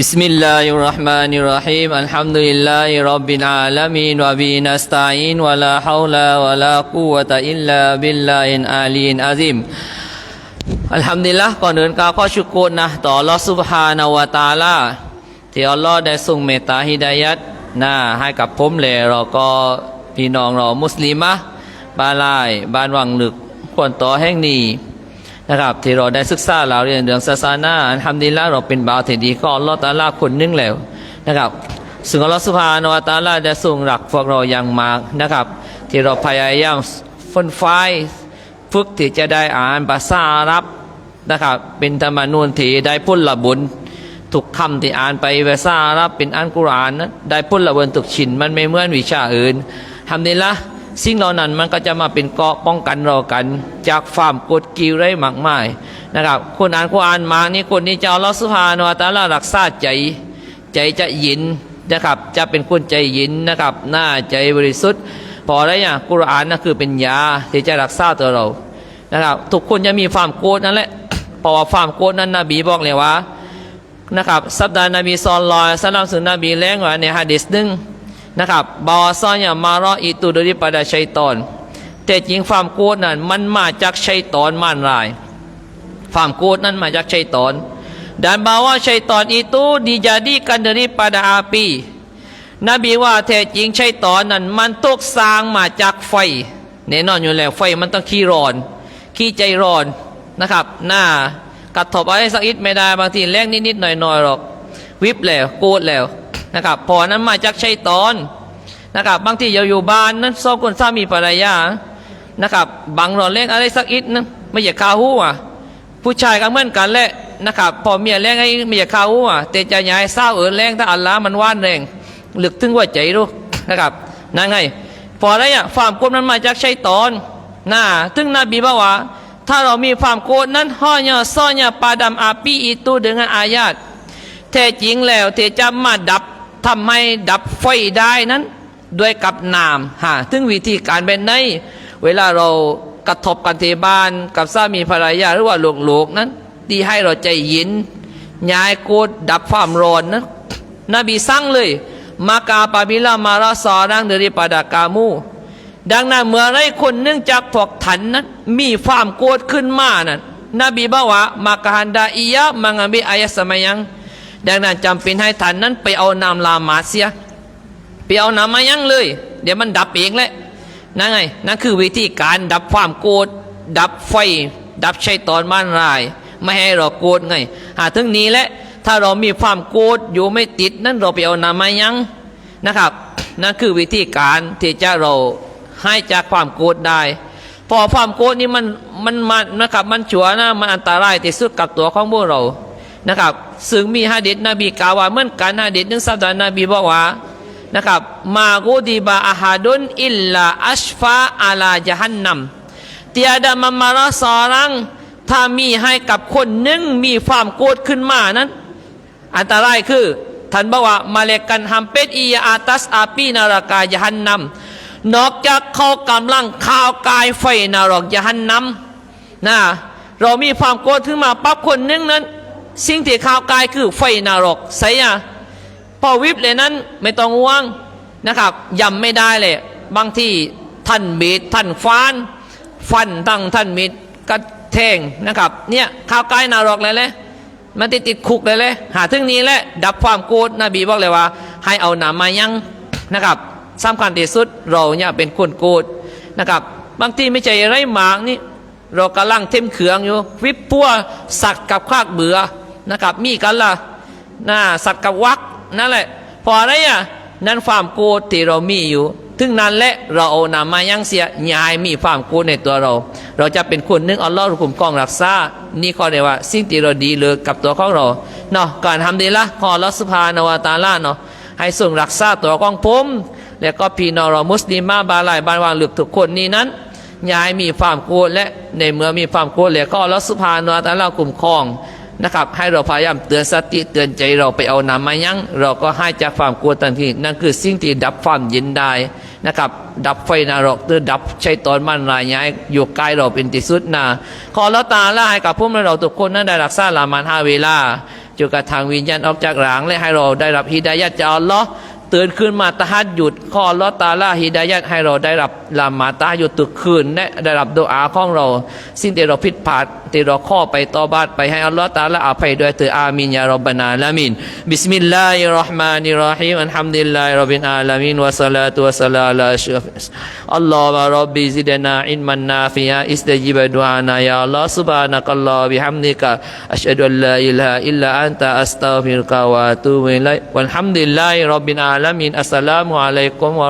بسم الله الرحمن الرحيم الحمد لله رب العالمين وبه نستعين ولا حول ولا قوة إلا بالله العلي العظيم อัลฮัมดุลิลละก่อนอื่นกล่าวขอชุกรนะต่ออัลลอฮ์ซุบฮานาวะตะอาลา ที่อัลลอฮ์ได้ทรงเมตตาฮิดายัดนะให้กับผมและเราก็พี่น้องเรามุสลิมะบ้านลายบ้านวังลึกควรต่อแห่งนี้ นะครับที่เราได้ศึกษาเราเรียนเรื่องศาสนาอัลฮัมดุลิลละเราเป็นบาวที่ดีก็อัลลอฮ์ตาลาคนนึงแล้วนะครับซึ่งอัลลอฮ์ซุบฮานาวตาลาได้ทรงรักพวกเราอย่างมากนะครับ ที่เราพยายามฝนไฟฝึกที่จะได้อ่านภาษาอาหรับนะครับ เป็นธรรมนูญที่ได้พุละบุญทุกคำที่อ่านไปภาษาอาหรับเป็นอันกุรอานนะได้พุละบุญทุกชิ้นมันไม่เหมือนวิชาอื่นทำนี้ละ สิ่งเหล่านั้นมันก็จะมาเป็นเกราะป้องกันเรากัน จากความกดกิ่วได้มากมายนะครับคนอ่านกุรอานมานี่คนนี้จะเอาลอสุภานวตาลารักษาใจ ใจจะยินนะครับจะเป็นคนใจยินนะครับ หน้าใจบริสุทธิ์ พอไรอย่างกุรอานนั่นคือเป็นยาที่จะรักษาตัวเรานะครับทุกคนจะมีความโกรธนั่นแหละเพราะว่าความโกรธนั้นนบีบอกเลยว่านะครับสัปดาห์นบีซอลลอยสลามสุนนบีแรงว่าในฮะดิษหนึ่ง นะครับบาวซอนยามารออิตุดริปดาชัยตอนแต่จริงความโกรธนั้นมันมาจากชัยตอนมานราย ความโกรธนั้นมาจากชัยตอน dan bawa syaitan itu dijadikan daripada api นบีว่าแท้จริงชัยตอนนั้นมันตกสร้างมาจากไฟแน่นอนอยู่แล้วไฟมันต้องขี้ร้อน ขี้ใจร้อนนะครับ หน้ากระทบอะไรสักอิดไม่ได้บางทีแรงนิดๆหน่อยๆหรอก วิบแล้วโกรธแล้ว นะครับพอนั้นมาจากชัยตอนนะครับบางทีเราอยู่บ้านนั้นสองคนสามีภรรยานะครับบางรอนแรงอะไรสักอิดนั้นไม่อยากคาหูอะผู้ชายก็เหมือนกันแหละนะครับพอเมียแรงไอ้ไม่อยากเข้าอะแต่จะย้ายเศร้าเออแรงถ้าอัลลามันว่านแรงหลึกถึงว่าใจรู้นะครับนั่นไงพออะไรอะความโกรธนั้นมาจากชัยตอนน่าถึงนบีบอกว่า ถ้าเรามีความโกรธนั้นห่อเนาะซ่อนเนาะปาดำอาปีอีตูดึงอายาตแท้จริงแล้วเทจะมาดับ ทำให้ดับไฟได้นั้น ด้วยกับนามฮะถึงวิธีการเป็นในเวลาเรากระทบกันที่บ้านกับสามีภรรยาหรือว่าลูกๆนั้น ดีให้เราใจย็นย้ายโกดดับความร้อนนะนบีสั่งเลย มากาปาบิลามาราซอรังเดริปาดากามูดังนั้นเมื่อไรคนหนึ่องจากพวกถันนั้นมีความโกรธขึ้นมานั้นนบีบอกว่ามากาฮันดาอียะมังบิอายะสมัยยัง ดังนั้นจำเป็นให้ถันนั้นไปเอานามลามาเสียไปเอาน้ำมายังเลย เดี๋ยวมันดับเองแหละนั่นไงนั่นคือวิธีการดับความโกรธดับไฟ ดับชัยตอนบ้านราย ไม่ให้เราโกรธไงหาถึงนี้แหละถ้าเรามีความโกรธอยู่ไม่ติด นั่นเราไปเอาน้ำมายังนะครับนั่นคือวิธีการที่จะเราให้จากความโกรธได้ พอความโกรธนี่มันมันมันนะครับมันชัวนะมันอันตรายที่สุดกับตัวของพวกเรา นะครับ ซึ่งมีฮะดิษนบีกล่าวว่าเหมือนกันฮะดิษหนึ่งสัปดาห์นบีบอกว่านะครับ มากูดีบาอาฮาดุนอิลลาอัชฟาอาลาจฮันนัมเตียดามามาราสอรังถ้ามีให้กับคนหนึ่งมีความโกรธขึ้นมานั้น อันตรายคือท่านบอกว่ามาเลกันฮัมเป็ดอียาอาตัสอาปีนารากายฮันนัมนอกจากเขากำลังข่าวกายไฟนารกยฮันนัมนะเรามีความโกรธขึ้นมาปั๊บคนหนึ่งนั้น สิ่งที่ข่าวกายคือไฟนรกใส่อะพอวิบเลยนั้นไม่ต้องห่วงนะครับยำไม่ได้เลย บางที่ท่านมีดท่านฟาน ฟันตั้งท่านมีดกระแทงนะครับ เนี่ยข้าวกล้นรกเลยเลยมันติดติดคุกเลยเลยหาถึงนี้แหละดับความโกรธนบีบอกเลยว่า ให้เอาหนามายังนะครับสำคัญที่สุดเราเนี่ยเป็นคนโกรธนะครับ บางทีไม่ใช่ไรหมางนี่เรากำลังเต็มเขืองอยู่ วิบปัวสักกับคากเบือ นะครับ มีกันละนะสักกับวักนั่นแหละ พออะไรอะนั่นความโกรธที่เรามีอยู่ ถึงนั้นแหละเราเอานำมายังเสียยายมีความโกรธในตัวเรา เราจะเป็นคนนึงอัลลอฮ์คุ้มครองรักษา นี่ข้อเดียว่า สิ่งที่เราดีเลยกับตัวของเรา เนาะการทำดีละขอรัสภานวตาล่าเนาะ ให้ส่งรักษาตัวของผม แล้วก็พี่น้องเรามุสลิมมาบาลายบานวางหลึกทุกคนนี้นั้นยายมีความโกรธและในเมื่อมีความโกรธแล้วก็รัสภานวตาล่าคุ้มครอง นะครับ ให้เราพยายามเตือนสติเตือนใจเราไปเอาน้ำมายั้งเราก็ให้จากความกลัวทันทีนั่นคือสิ่งที่ดับความยินได้นะครับ ดับไฟนรกหรือดับชัยตอนมันรายย้ายอยู่ใกล้เราเป็นที่สุดนาขอละตาล่าให้กับพวกเราทุกคนนั้นได้รักษาลามันห้าเวลาจุกระทางวิญญาณออกจากหลังและให้เราได้รับฮิดายัดจากอัลลอฮ์ ตื่นขึ้นมาตะฮัดหยุดขออัลอตาลาฮิดายัดให้เราได้รับละหมาตะฮัดหยุดตึกคืนและได้รับดุอาของเรา สิ่งที่เราผิดพลาดที่เราข้อไปต่อบาดไปให้อัลลอฮ์ตาลาอภัยด้วยเถิดอามีนยารบบานาลามินบิสมิลลาฮิรราะห์มานิรราะฮีมอัลฮัมดุลิลลาฮิรับบิลอาลามินวะศอลาตุวะสลาลาอัชฟิอัลลอฮุมะร็อบบิซิดนาอิลมันนาฟิยาอิสตัจิบะดุอานา ยาอัลลอฮ์ซุบฮานะกัลลอฮ์บิฮัมดิกะอัชฮะดุอัลลาอิลาฮะอิลลัอันตะอัสตัฟิรุกะวะตูบิลัยวัลฮัมดุลิลลาฮิร็อบบิลอาลามินอามุอะลัยกุมวะ